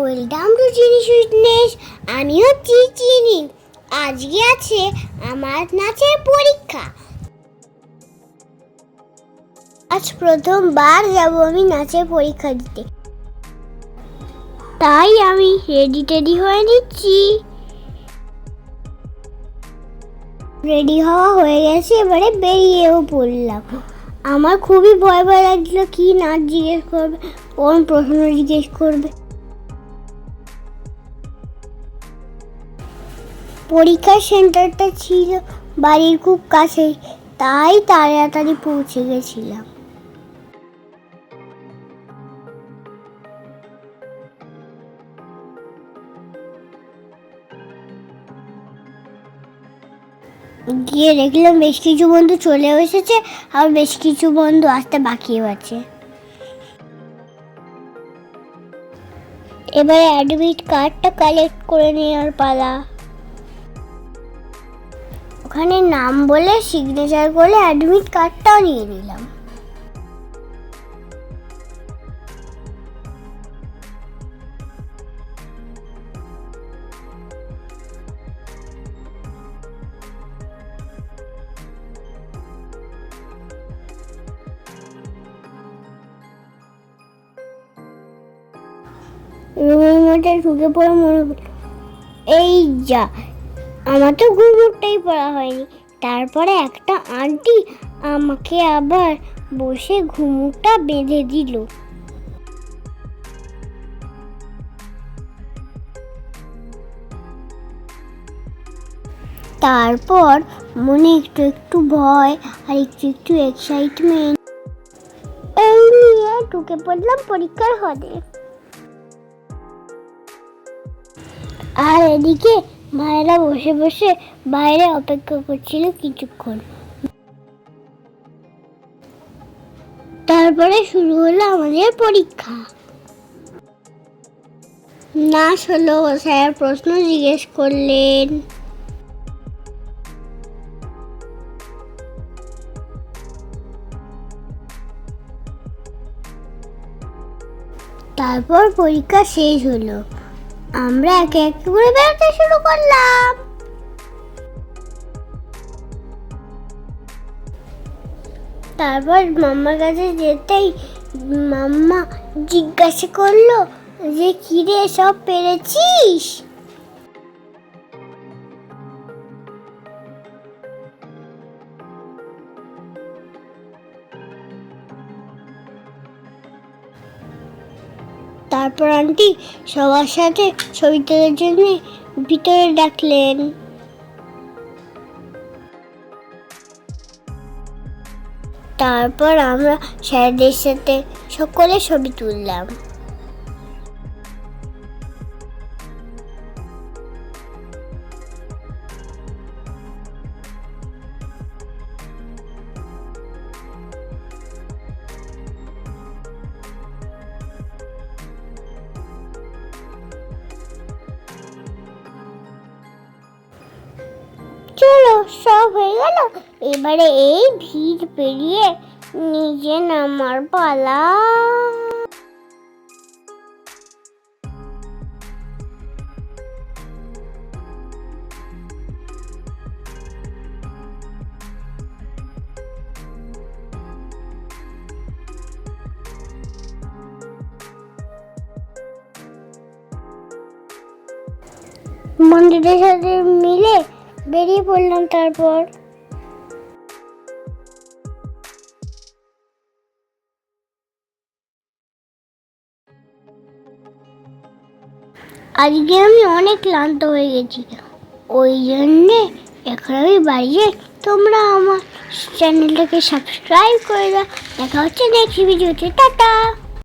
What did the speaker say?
Welcome to চিনি sweetness আমি হচ্ছি চিনি। আজকে আছে আমার নাচের পরীক্ষা। আজ প্রথমবার যাব আমি নাচের পরীক্ষা দিতে। তাই আমি রেডি টেডি হয়ে নিচ্ছি। রেডি হওয়া হয়ে গেছে, এবারে বেরিয়েও পড়লাম। আমার খুবই ভয় ভয় লাগছিল, কি নাচ জিজ্ঞেস করবে, কোন প্রশ্ন জিজ্ঞেস করবে। পরীক্ষার সেন্টারটা ছিল বাড়ির খুব কাছে, তাই তাড়াতাড়ি পৌঁছে গেছিলাম। গিয়ে দেখলাম বেশ কিছু বন্ধু চলেও এসেছে, আর বেশ কিছু বন্ধু আসতে বাকিও আছে। এবারে অ্যাডমিট কার্ডটা কালেক্ট করে নেওয়ার পালা। ওখানে নাম বলে সিগনেচার করে অ্যাডমিট কার্ডটাও নিয়ে নিলাম। রুমের মধ্যে ঢুকে পড়ে মনে এই যা। আমার তো ঘুমুরটাই পড়া হয়নি। তারপরে একটা আন্টি আমাকে আবার বসে ঘুমুরটা বেঁধে দিল। তারপর মনে একটু একটু ভয় আর একটু একটু এক্সাইটমেন্ট এই নিয়ে ঢুকে পড়লাম পরীক্ষার হলে। আর এদিকে মায়েরা বসে বসে বাইরে অপেক্ষা করছিল কিছুক্ষণ। তারপরে শুরু হলো আমাদের পরীক্ষা। নাচ হলো স্যার প্রশ্ন জিজ্ঞেস করলেন। তারপর পরীক্ষা শেষ হলো। আমরা একে একে করে বেড়াতে শুরু করলাম। তারপর মাম্মার কাছে যেতেই মাম্মা জিজ্ঞাসা করল যে, কিরে, সব পেরেছিস? তারপর আন্টি সবার সাথে ছবি তোলার জন্য ভিতরে ডাকলেন। তারপর আমরা স্যারদের সাথে সকলে ছবি তুললাম। সব হয়ে গেল। এবারে এই ভিড় পেরিয়ে নিজে নামার পালা। মন্দিরের সাথে মিলে বেরিয়ে পড়লাম তারপর। আজকে আমি অনেক ক্লান্ত হয়ে গেছি। ওই জন্যে এখন আমি বাড়ি যাই। তোমরা আমার চ্যানেলটাকে সাবস্ক্রাইব করে দাও। দেখা হচ্ছে নেক্সট ভিডিওতে টাটা!